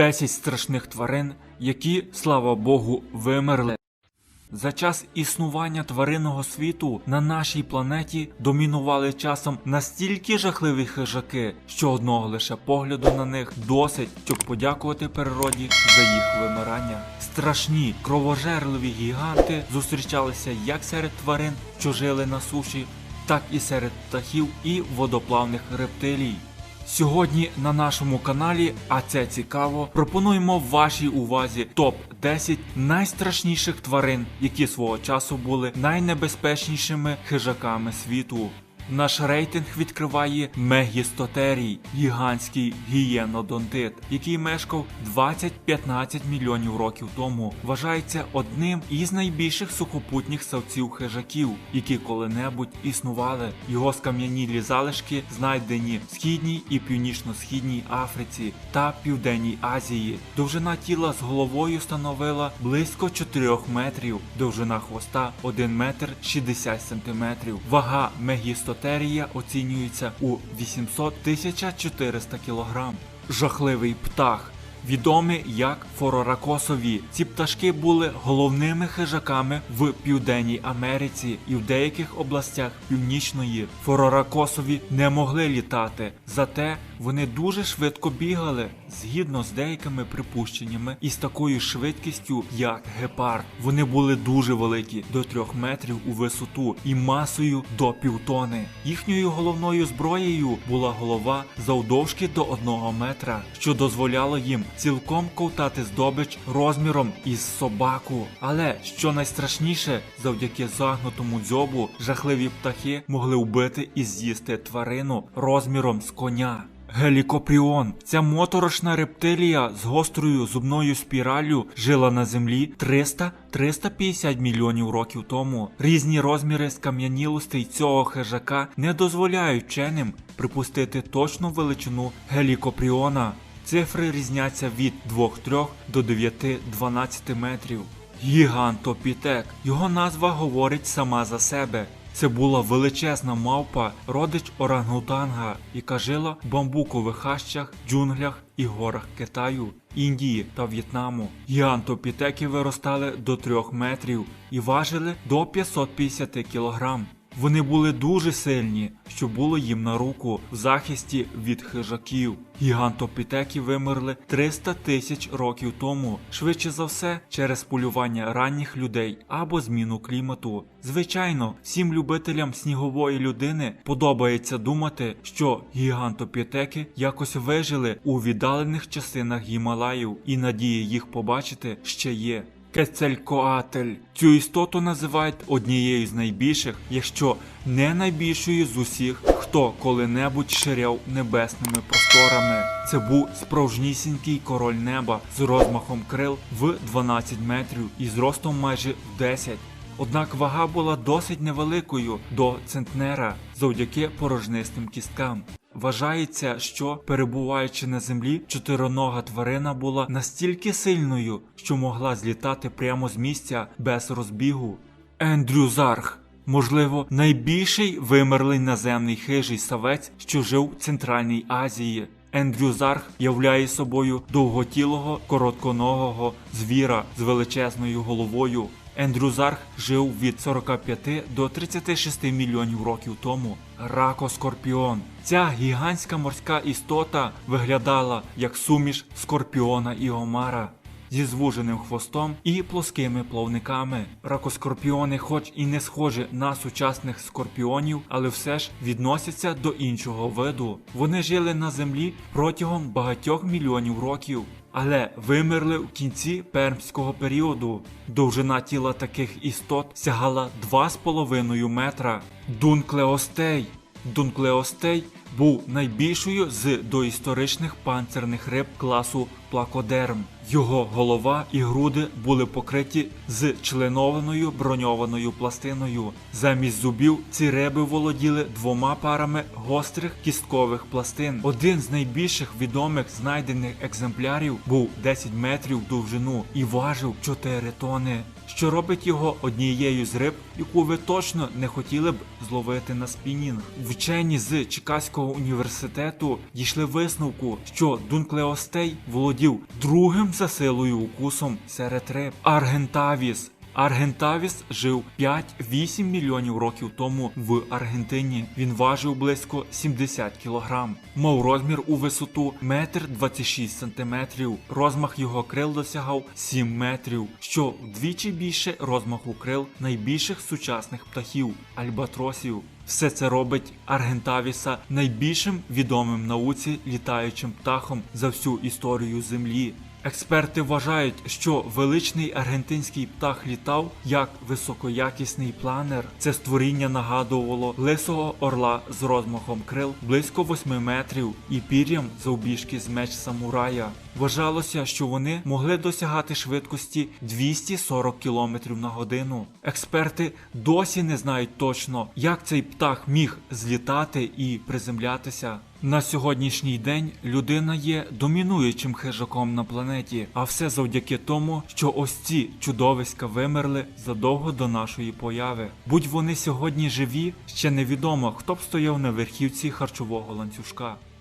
10 страшних тварин, які, слава Богу, вимерли. За час існування тваринного світу на нашій планеті домінували часом настільки жахливі хижаки, що одного лише погляду на них досить, щоб подякувати природі за їх вимирання. Страшні кровожерливі гіганти зустрічалися як серед тварин, що жили на суші, так і серед птахів і водоплавних рептилій. Сьогодні на нашому каналі, а це цікаво, пропонуємо вашій увазі топ 10 найстрашніших тварин, які свого часу були найнебезпечнішими хижаками світу. Наш рейтинг відкриває Мегістотерій, гігантський гієнодонтит, який мешкав 20-15 мільйонів років тому. Вважається одним із найбільших сухопутніх савців хижаків, які коли-небудь існували. Його скам'янілі залишки знайдені в східній і північно-східній Африці та Південній Азії. Довжина тіла з головою становила близько 4 метрів, довжина хвоста 1 метр 60 сантиметрів. Вага Мегістотерія оцінюється у 800-1400 кілограм. Жахливий птах. Відомі як фороракосові. Ці пташки були головними хижаками в Південній Америці і в деяких областях північної. Фороракосові не могли літати, зате вони дуже швидко бігали, згідно з деякими припущеннями, і з такою швидкістю, як гепард. Вони були дуже великі, до 3 метрів у висоту і масою до півтони. Їхньою головною зброєю була голова завдовжки до 1 метра, що дозволяло їм цілком ковтати здобич розміром із собаку. Але що найстрашніше, завдяки загнутому дзьобу, жахливі птахи могли вбити і з'їсти тварину розміром з коня. Гелікопріон. Ця моторошна рептилія з гострою зубною спіраллю жила на землі 300-350 мільйонів років тому. Різні розміри скам'янілостей цього хижака не дозволяють вченим припустити точну величину гелікопріона. Цифри різняться від 2-3 до 9-12 метрів. Гігантопітек. Його назва говорить сама за себе. Це була величезна мавпа, родич орангутанга, яка жила в бамбукових хащах, джунглях і горах Китаю, Індії та В'єтнаму. Гіантопітеки виростали до 3 метрів і важили до 550 кілограм. Вони були дуже сильні, що було їм на руку в захисті від хижаків. Гігантопітеки вимерли 300 тисяч років тому, швидше за все, через полювання ранніх людей або зміну клімату. Звичайно, всім любителям снігової людини подобається думати, що гігантопітеки якось вижили у віддалених частинах Гімалаїв, і надія їх побачити ще є. Кецелькоатель. Цю істоту називають однією з найбільших, якщо не найбільшою з усіх, хто коли-небудь ширяв небесними просторами. Це був справжнісінький король неба з розмахом крил в 12 метрів і зростом майже в 10. Однак вага була досить невеликою до центнера завдяки порожнистим кісткам. Вважається, що перебуваючи на землі, чотиронога тварина була настільки сильною, що могла злітати прямо з місця без розбігу. Ендрю Зарх, можливо, найбільший вимерлий наземний хижий савець, що жив в Центральній Азії. Ендрю Зарх являє собою довготілого коротконогого звіра з величезною головою. Ендрю Зарх жив від 45 до 36 мільйонів років тому. Ракоскорпіон. Ця гігантська морська істота виглядала як суміш скорпіона і омара. Зі звуженим хвостом і плоскими плавниками. Ракоскорпіони, хоч і не схожі на сучасних скорпіонів, але все ж відносяться до іншого виду. Вони жили на землі протягом багатьох мільйонів років, але вимерли в кінці пермського періоду. Довжина тіла таких істот сягала 2,5 метра. Дунклеостей. Дунклеостей був найбільшою з доісторичних панцирних риб класу плакодерм. Його голова і груди були покриті з членованою броньованою пластиною. Замість зубів ці риби володіли двома парами гострих кісткових пластин. Один з найбільших відомих знайдених екземплярів був 10 метрів довжину і важив 4 тони. що робить його однією з риб, яку ви точно не хотіли б зловити на спінінг. Вчені з Чикаського університету дійшли висновку, що дунклеостей володів другим за силою укусом серед риб. Аргентавіс Аргентавіс жив 5-8 мільйонів років тому в Аргентині. Він важив близько 70 кілограм. Мав розмір у висоту 1,26 сантиметрів. Розмах його крил досягав 7 метрів, що вдвічі більше розмаху крил найбільших сучасних птахів альбатросів. Все це робить Аргентавіса найбільшим відомим науці літаючим птахом за всю історію Землі. Експерти вважають, що величний аргентинський птах літав як високоякісний планер. Це створіння нагадувало лисого орла з розмахом крил близько 8 метрів і пір'ям завбіжки з меч самурая. Вважалося, що вони могли досягати швидкості 240 км на годину. Експерти досі не знають точно, як цей птах міг злітати і приземлятися. На сьогоднішній день людина є домінуючим хижаком на планеті, а все завдяки тому, що ось ці чудовиська вимерли задовго до нашої появи. Будь вони сьогодні живі, ще невідомо, хто б стояв на верхівці харчового ланцюжка.